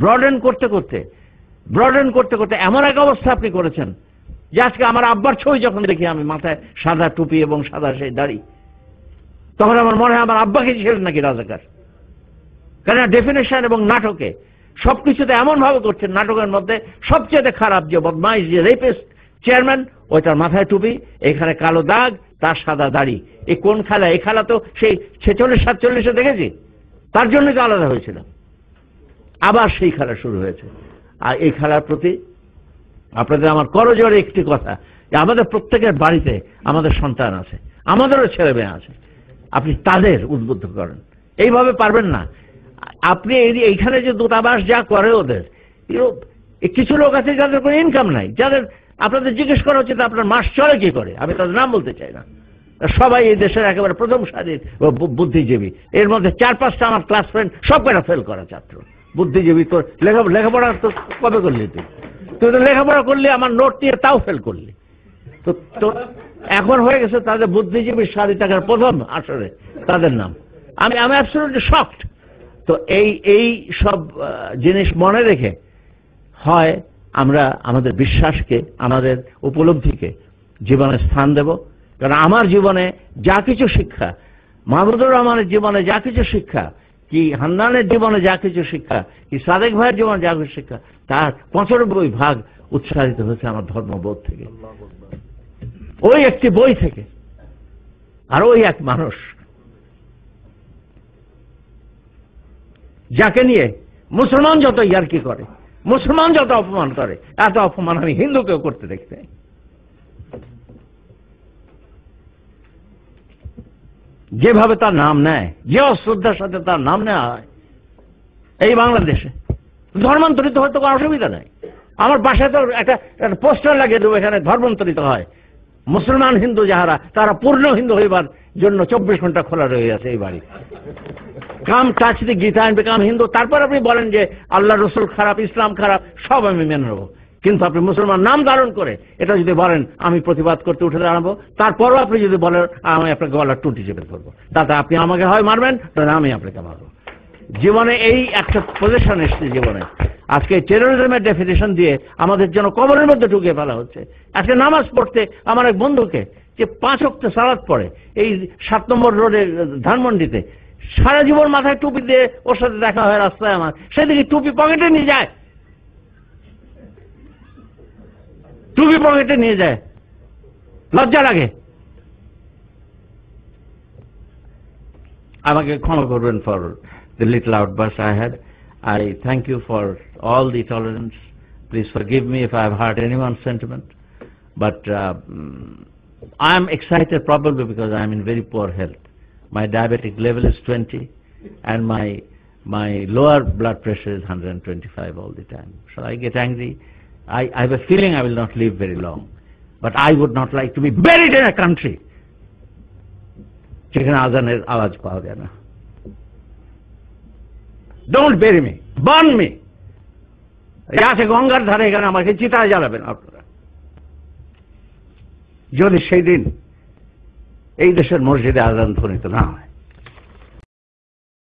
Broaden করতে করতে broaden করতে করতে এমন এক অবস্থা আপনি করেছেন যে আজকে আমার আব্বার ছবি যখন দেখি আমি মাথায় সাদা টুপি এবং সাদা সেই দাড়ি, তখন আমার মনে হয় আমার আব্বাকে ছিলেন নাকি রাজাকার? কেন ডেফিনেশন এবং নাটকে সবকিছুতে এমন ভাবে করছেন, নাটকের মধ্যে সবচেয়ে খারাপ যে বদমাইশ, যে রেপিস্ট চেয়ারম্যান ওইটার মাথায় টুপি, এখানে কালো দাগ, তার সাদা দাড়ি। এই কোন খেলা? এই খেলা তো সেই ছেচল্লিশ সাতচল্লিশে দেখেছি। তার জন্যই তো আলাদা হয়েছিল আবার সেই খেলা শুরু হয়েছে। আর এই খেলার প্রতি আপনাদের আমার করজোরে একটি কথা আমাদের প্রত্যেকের বাড়িতে আমাদের সন্তান আছে, আমাদেরও ছেলে মেয়ে আছে। আপনি তাদের উদ্বুদ্ধ করেন। এইভাবে পারবেন না। আপনি এইখানে যে দূতাবাস যা করে ওদের কিছু লোক আছে যাদের কোনো ইনকাম নাই, যাদের আপনাদের জিজ্ঞেস করা উচিত, আপনার মাস চলে কি করে? আমি তাদের নাম বলতে চাই না। সবাই এই দেশের একেবারে প্রথম সারির বুদ্ধিজীবী। এর মধ্যে চার পাঁচটা আমার ক্লাস ফ্রেন্ড সব কটা ফেল করা ছাত্র। বুদ্ধিজীবী তোর লেখা লেখাপড়া তো কবে করলি তুই? তুই তো লেখাপড়া করলি, আমার নোট দিয়ে তাও ফেল করলি। তো তো এখন হয়ে গেছে তাদের বুদ্ধিজীবী সারি টাকার প্রথম আসরে তাদের নাম। আমি আমি অ্যাবসলিউটলি শকড তো এই এই সব জিনিস মনে রেখে হয় আমরা আমাদের বিশ্বাসকে, আমাদের উপলব্ধিকে জীবনে স্থান দেব। কারণ আমার জীবনে যা কিছু শিক্ষা, মাহমুদুর রহমানের জীবনে যা কিছু শিক্ষা কি হান্নানের জীবনে যা কিছু শিক্ষা, কি সাদেক ভাইয়ের জীবনে যা কিছু শিক্ষা, তার পঁচানব্বই ভাগ উৎসাহিত হয়েছে আমার ধর্মবোধ থেকে। ওই একটি বই থেকে। আর ওই এক মানুষ। যাকে নিয়ে মুসলমান যত ইয়ার্কি করে, মুসলমান যত অপমান করে এত অপমান আমি হিন্দুকেও করতে দেখতে। যেভাবে তার নাম নেয়, যে অশ্রদ্ধার সাথে তার নাম নেওয়া হয় এই বাংলাদেশে। ধর্মান্তরিত হয়তো কোনো অসুবিধা নাই। আমার বাসায় তো একটা একটা পোস্টার লাগিয়ে দেবো, এখানে ধর্মান্তরিত হয়। মুসলমান, হিন্দু যাহারা, তারা পূর্ণ হিন্দু হইবার জন্য চব্বিশ ঘণ্টা খোলা রয়ে আছে এই বাড়ি। Come touch the Gita and become Hindu. তারপর আপনি বলেন যে, আল্লাহ রসুল খারাপ, ইসলাম খারাপ, সব আমি মেনে নেব। কিন্তু আপনি মুসলমান নাম ধারণ করে এটা যদি বলেন, আমি প্রতিবাদ করতে উঠে দাঁড়াবো। তারপরও আপনি যদি বলেন, আমি আপনাকে গলার টুটি চেপে ধরবো। তাতে আপনি আমাকে হয় মারবেন, তাহলে আমি আপনাকে মারবো। জীবনে এই একটা পজিশন এসছে জীবনে। আজকে টেরোরিজমের ডেফিনেশন দিয়ে আমাদের জন্য কবরের মধ্যে ঢুকিয়ে ফেলা হচ্ছে। আজকে নামাজ পড়তে আমার এক বন্ধুকে যে পাঁচ অক্ট সালাদ পড়ে, এই সাত নম্বর রোডে ধানমন্ডিতে, সারা জীবন মাথায় টুপি দিয়ে ওর সাথে দেখা হয় রাস্তায় আমার। সেদিকে টুপি পকেটে নিয়ে যায় টুপি পকেটে নিয়ে যায় লজ্জা লাগে আমাকে ক্ষমা করবেন for the little outburst I had. I thank you for all the tolerance. Please forgive me if I have hurt anyone's sentiment. But uh, mm, I am excited probably because I am in very poor health. My diabetic level is 20 and my my lower blood pressure is 125 all the time. So I get angry. I, I have a feeling I will not live very long. But I would not like to be buried in a country. যেখানে আজানের আওয়াজ পাওয়া যায় না don't bury me burn me আছে গঙ্গার ধারে এখানে আমাকে চিতায় জ্বালাবেন আপনারা যদি সেই দিন এই দেশের মসজিদে আজান ধ্বনিত না হয়